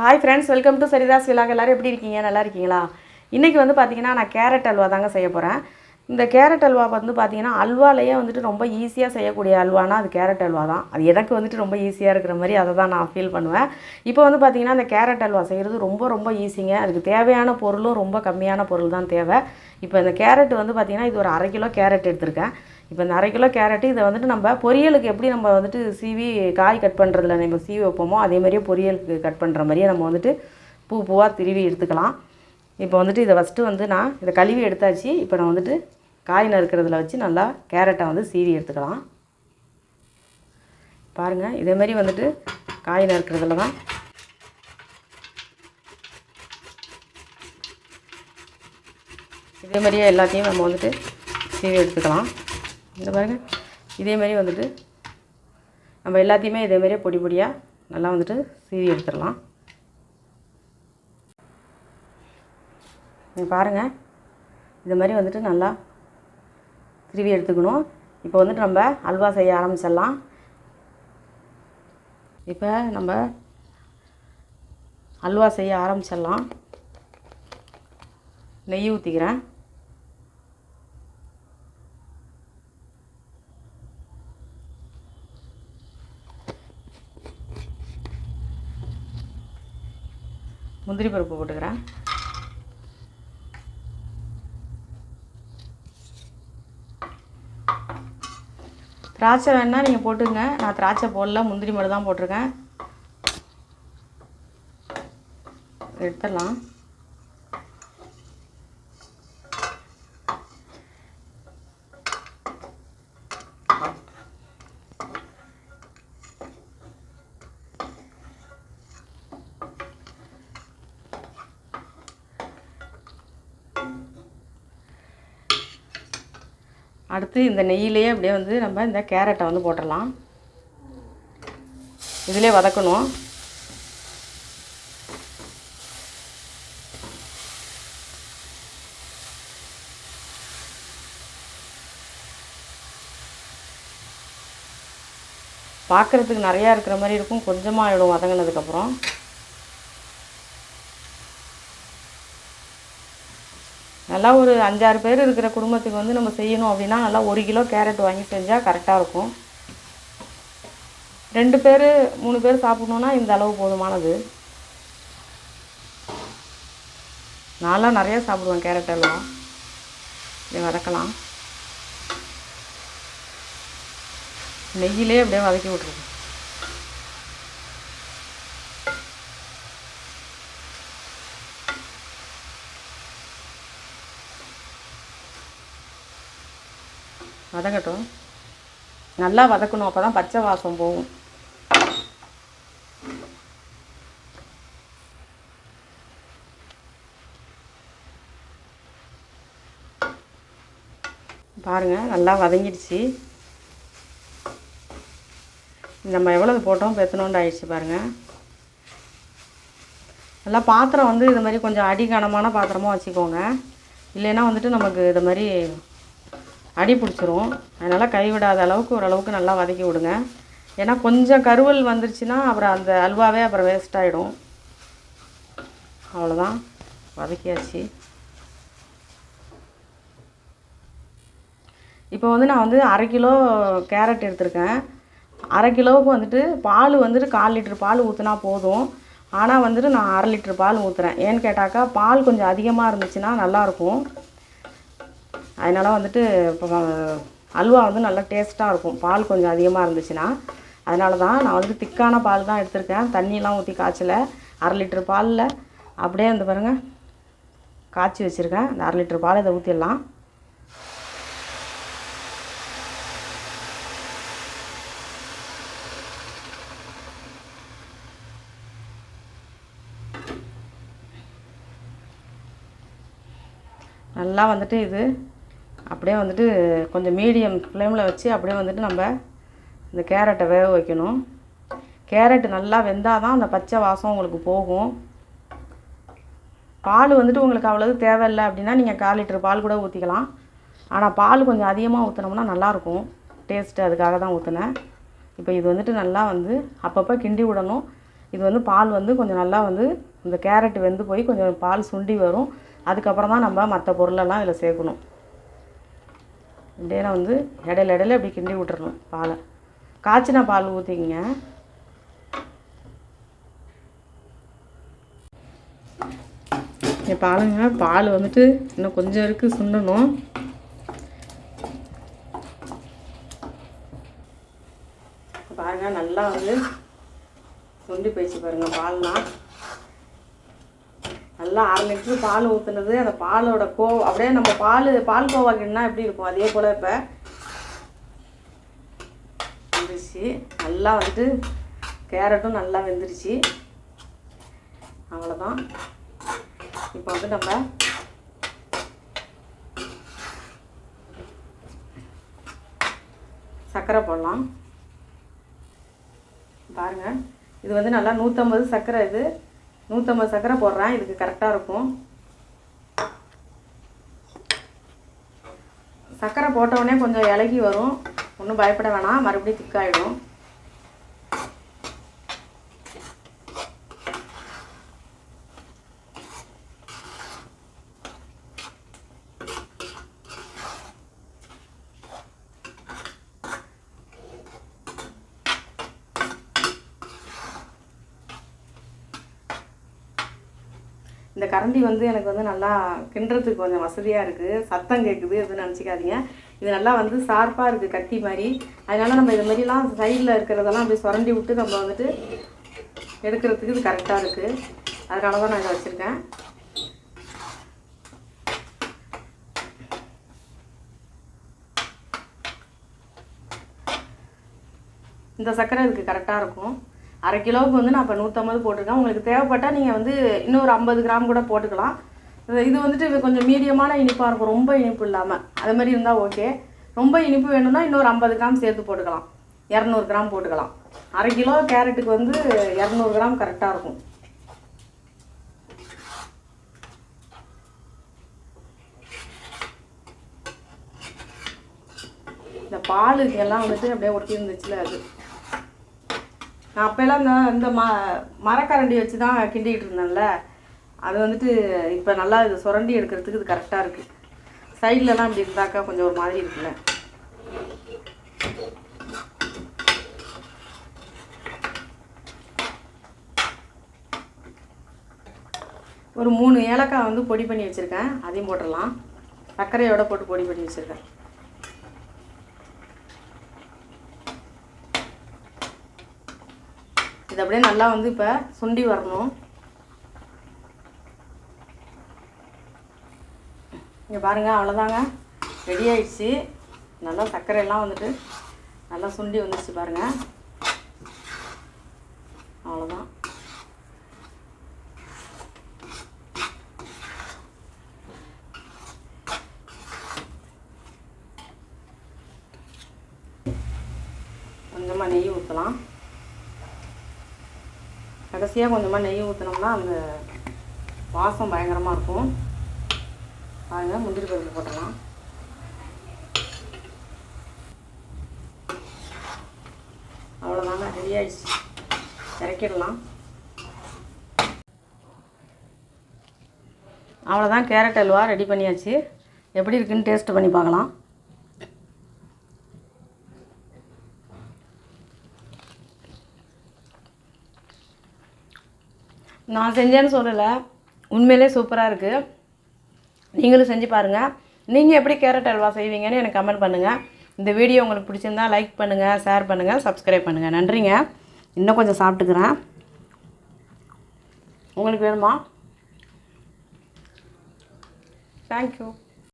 Hi friends welcome to Saritha's vlog எல்லோரும் எப்படி இருக்கீங்க? நல்லா இருக்கீங்களா? இன்றைக்கி வந்து பார்த்திங்கன்னா நான் கேரட் அல்வா தாங்க செய்ய போகிறேன் இந்த கேரட் அல்வா வந்து பார்த்தீங்கன்னா அல்வாலேயே வந்துட்டு ரொம்ப ஈஸியாக செய்யக்கூடிய அல்வானா அது கேரட் அல்வா தான். அது எனக்கு வந்துட்டு ரொம்ப ஈஸியாக இருக்கிற மாதிரி அதை தான் நான் ஃபீல் பண்ணுவேன். இப்போ வந்து பார்த்திங்கன்னா அந்த கேரட் அல்வா செய்கிறது ரொம்ப ரொம்ப ஈஸிங்க அதுக்கு தேவையான பொருளும் ரொம்ப கம்மியான பொருள் தான் தேவை. இப்போ இந்த கேரட் வந்து பார்த்திங்கன்னா இது ஒரு அரை கிலோ கேரட் எடுத்திருக்கேன். இப்போ இந்த அரை கிலோ கேரட்டு இதை வந்துட்டு நம்ம பொரியலுக்கு எப்படி நம்ம வந்துட்டு சீவி காய் கட் பண்ணுறதுல நம்ம சீவி வைப்போமோ அதே மாதிரியே பொரியலுக்கு கட் பண்ணுற மாதிரியே நம்ம வந்துட்டு பூ பூவாக திருவி எடுத்துக்கலாம். இப்போ வந்துட்டு இதை ஃபஸ்ட்டு வந்து நான் இதை கழுவி எடுத்தாச்சு. இப்போ நான் வந்துட்டு காய் நறுக்கிறதுல வச்சு நல்லா கேரட்டை வந்து சீவி எடுத்துக்கலாம். பாருங்கள் இதே மாதிரி வந்துட்டு காய் நறுக்கிறதுல தான். இதே மாதிரியே எல்லாத்தையும் நம்ம வந்துட்டு சீவி எடுத்துக்கலாம். இந்த பாருங்கள் இதேமாரி வந்துட்டு நம்ம எல்லாத்தையுமே இதே மாதிரியே பொடி பொடியாக நல்லா வந்துட்டு சீவி எடுத்துடலாம். நீங்கள் பாருங்கள் இது மாதிரி வந்துட்டு நல்லா திருவி எடுத்துக்கணும். இப்போ வந்துட்டு நம்ம அல்வா செய்ய ஆரம்பிச்சிடலாம். இப்போ நம்ம அல்வா செய்ய ஆரம்பிச்சிடலாம். நெய் ஊற்றிக்கிறேன் முந்திரி பருப்பு போட்டுக்கிறேன். திராட்சை வேணால் நீங்கள் போட்டுங்க. நான் திராட்சை போடல முந்திரி மட்டும் தான் போட்டிருக்கேன். எடுத்துடலாம். அடுத்து இந்த நெய்யிலேயே அப்படியே வந்து நம்ம இந்த கேரட்டை வந்து போட்டுடலாம். இதிலே வதக்கணும். பார்க்குறதுக்கு நிறையா இருக்கிற மாதிரி இருக்கும். கொஞ்சமாக ஆகிடும் வதங்கினதுக்கப்புறம். நல்லா ஒரு அஞ்சாறு பேர் இருக்கிற குடும்பத்துக்கு வந்து நம்ம செய்யணும் அப்படின்னா நல்லா ஒரு கிலோ கேரட் வாங்கி செஞ்சால் கரெக்டாக இருக்கும். ரெண்டு பேர் மூணு பேர் சாப்பிட்ணுன்னா இந்த அளவு போதுமானது. நான்லாம் நிறையா சாப்பிடுவேன் கேரட் எல்லாம். இதை வதக்கலாம். நெய்யிலே அப்படியே வதக்கி விட்ருக்கேன் வதங்கட்டும். நல்லா வதக்கணும். அப்போ தான் பச்சை வாசம் போகும். பாருங்கள் நல்லா வதங்கிடுச்சு. நம்ம எவ்வளவு போட்டோம்? பெத்தனோண்டு ஆயிடுச்சு பாருங்கள் நல்லா பாத்திரம் வந்து இது மாதிரி கொஞ்சம் அடி கனமான பாத்திரமாக வச்சுக்கோங்க. இல்லைன்னா வந்துட்டு நமக்கு இது மாதிரி அடி பிடிச்சிரும். அதனால் கைவிடாத அளவுக்கு ஓரளவுக்கு நல்லா வதக்கி விடுங்க. ஏன்னா கொஞ்சம் கருவல் வந்துருச்சுன்னா அப்புறம் அந்த அல்வாவே அப்புறம் வேஸ்ட் ஆகிடும் அவ்வளோதான் வதக்கியாச்சு. இப்போ வந்து நான் வந்து அரை கிலோ கேரட் எடுத்திருக்கேன். அரை கிலோவுக்கு வந்துட்டு பால் வந்துட்டு கால் லிட்டர் பால் ஊற்றினா போதும். ஆனால் வந்துட்டு நான் அரை லிட்டர் பால் ஊற்றுறேன் ஏன்னு கேட்டாக்கா பால் கொஞ்சம் அதிகமாக இருந்துச்சுன்னா நல்லாயிருக்கும். அதனால் வந்துட்டு இப்போ அல்வா வந்து நல்லா டேஸ்ட்டாக இருக்கும். பால் கொஞ்சம் அதிகமாக இருந்துச்சுன்னா அதனால தான் நான் வந்து திக்கான பால் தான் எடுத்திருக்கேன். தண்ணியெலாம் ஊற்றி காய்ச்சலை. அரை லிட்டர் பாலில் அப்படியே வந்து பாருங்கள் காய்ச்சி வச்சுருக்கேன். அந்த அரை லிட்ரு பால் இதை ஊற்றிடலாம் நல்லா வந்துட்டு இது அப்படியே வந்துட்டு கொஞ்சம் மீடியம் ஃப்ளேமில் வச்சு அப்படியே வந்துட்டு நம்ம இந்த கேரட்டை வேக வைக்கணும். கேரட் நல்லா வெந்தால் தான் அந்த பச்சை வாசம் உங்களுக்கு போகும். பால் வந்துட்டு உங்களுக்கு அவ்வளவு தேவையில்லை அப்படின்னா நீங்கள் கால் லிட்டர் பால் கூட ஊற்றிக்கலாம் ஆனால் பால் கொஞ்சம் அதிகமாக ஊற்றினோம்னா நல்லாயிருக்கும். டேஸ்ட்டு அதுக்காக தான் ஊற்றினேன் இப்போ இது வந்துட்டு நல்லா வந்து அப்பப்போ கிண்டி விடணும். இது வந்து பால் வந்து கொஞ்சம் நல்லா வந்து இந்த கேரட் வெந்து போய் கொஞ்சம் பால் சுண்டி வரும். அதுக்கப்புறம் தான் நம்ம மற்ற பொருளெல்லாம் இதில் சேர்க்கணும். இப்படியே நான் வந்து இடையில இடையில இப்படி கிண்டி விட்டுறணும் பாலை. காய்ச்சின பால் ஊற்றிக்கிங்க இங்கே பாருங்க பால் வந்துட்டு இன்னும் கொஞ்சம் இருக்குது சுண்டணும். பாருங்க நல்லா வந்து சுண்டி போயிடுச்சு பாருங்க பால்லாம் நல்லா அரை லிட்டரு பால் ஊற்றுனது அந்த பாலோட கோ அப்படியே நம்ம பால் பால் கோவாக்கினா எப்படி இருக்கும்? அதே போல் இப்போ வந்துருச்சு. நல்லா வந்துட்டு கேரட்டும் நல்லா வெந்துருச்சு. அவ்வளோதான் இப்போ வந்து நம்ம சர்க்கரை போடலாம். பாருங்கள் இது வந்து நல்லா நூற்றம்பது சர்க்கரை இது. நூற்றம்பது சர்க்கரை போடுறேன். இதுக்கு கரெக்டாக இருக்கும். சர்க்கரை போட்டவுடனே கொஞ்சம் இலகி வரும். ஒன்றும் பயப்பட வேணாம். மறுபடியும் திக்காயிடும் இந்த கரண்டி வந்து எனக்கு வந்து நல்லா கிண்டுறதுக்கு கொஞ்சம் வசதியாக இருக்குது சத்தம் கேட்குது எதுவும் நினச்சிக்காதீங்க. இது நல்லா வந்து ஷார்ப்பாக இருக்குது கத்தி மாதிரி. அதனால் நம்ம இது மாதிரிலாம் சைடில் இருக்கிறதெல்லாம் அப்படி சுரண்டி விட்டு நம்ம வந்துட்டு எடுக்கிறதுக்கு இது கரெக்டாக இருக்குது அதனால தான் நான் இதை வச்சுருக்கேன். இந்த சர்க்கரை இதுக்கு கரெக்டாக இருக்கும். அரை கிலோவுக்கு வந்து நான் இப்போ நூற்றம்பது போட்டிருக்கேன். உங்களுக்கு தேவைப்பட்டால் நீங்கள் வந்து இன்னொரு ஐம்பது கிராம் கூட போட்டுக்கலாம். இது- வந்துட்டு கொஞ்சம் மீடியமான இனிப்பாக இருக்கும். ரொம்ப இனிப்பு இல்லாமல் அது மாதிரி இருந்தால் ஓகே. ரொம்ப இனிப்பு வேணும்னா இன்னொரு ஐம்பது கிராம் சேர்த்து போட்டுக்கலாம். இரநூறு கிராம் போட்டுக்கலாம். அரை கிலோ கேரட்டுக்கு வந்து இரநூறு கிராம் கரெக்டாக இருக்கும். இந்த பாலுக்கு எல்லாம் வந்துட்டு அப்படியே ஒட்டி இருந்துச்சுல அது. நான் அப்போல்லாம் இந்த இந்த ம மரக்கரண்டி வச்சு தான் கிண்டிக்கிட்டு இருந்தேன்ல. அது வந்துட்டு இப்போ நல்லா இது சுரண்டி எடுக்கிறதுக்கு இது கரெக்டாக இருக்குது சைட்லலாம் இப்படி இருந்தாக்கா கொஞ்சம் ஒரு மாதிரி இருக்குல்ல. ஒரு மூணு ஏலக்காய் வந்து பொடி பண்ணி வச்சுருக்கேன். அதையும் போட்டுடலாம். சர்க்கரையோட போட்டு பொடி பண்ணி வச்சுருக்கேன். இது அப்படியே நல்லா வந்து இப்போ சுண்டி வரணும். இங்கே பாருங்கள் அவ்வளோதாங்க ரெடி ஆயிடுச்சு. நல்லா சர்க்கரை எல்லாம் வந்துட்டு நல்லா சுண்டி வந்துருச்சு பாருங்கள் அவ்வளோதான் கொஞ்சமாக நெய் ஊற்றலாம் கடைசியாக கொஞ்சமாக நெய் ஊற்றினோம்னா அந்த வாசம் பயங்கரமாக இருக்கும். பாருங்க முந்திரி பருப்பு போட்டலாம் அவ்வளோதாங்க ரெடி ஆயிடுச்சு. இறக்கிடலாம். அவ்வளோதான் கேரட் அல்வா ரெடி பண்ணியாச்சு. எப்படி இருக்குன்னு டேஸ்ட் பண்ணி பார்க்கலாம். நான் செஞ்சேன்னு சொல்லலை. உண்மையிலே சூப்பராக இருக்குது நீங்களும் செஞ்சு பாருங்கள் நீங்கள் எப்படி கேரட் அல்வா செய்வீங்கன்னு எனக்கு கமெண்ட் பண்ணுங்கள் இந்த வீடியோ உங்களுக்கு பிடிச்சிருந்தா லைக் பண்ணுங்கள் ஷேர் பண்ணுங்கள் சப்ஸ்கிரைப் பண்ணுங்கள் நன்றிங்க. இன்னும் கொஞ்சம் சாப்பிட்டுக்கிறேன். உங்களுக்கு வேணுமா? தேங்க்யூ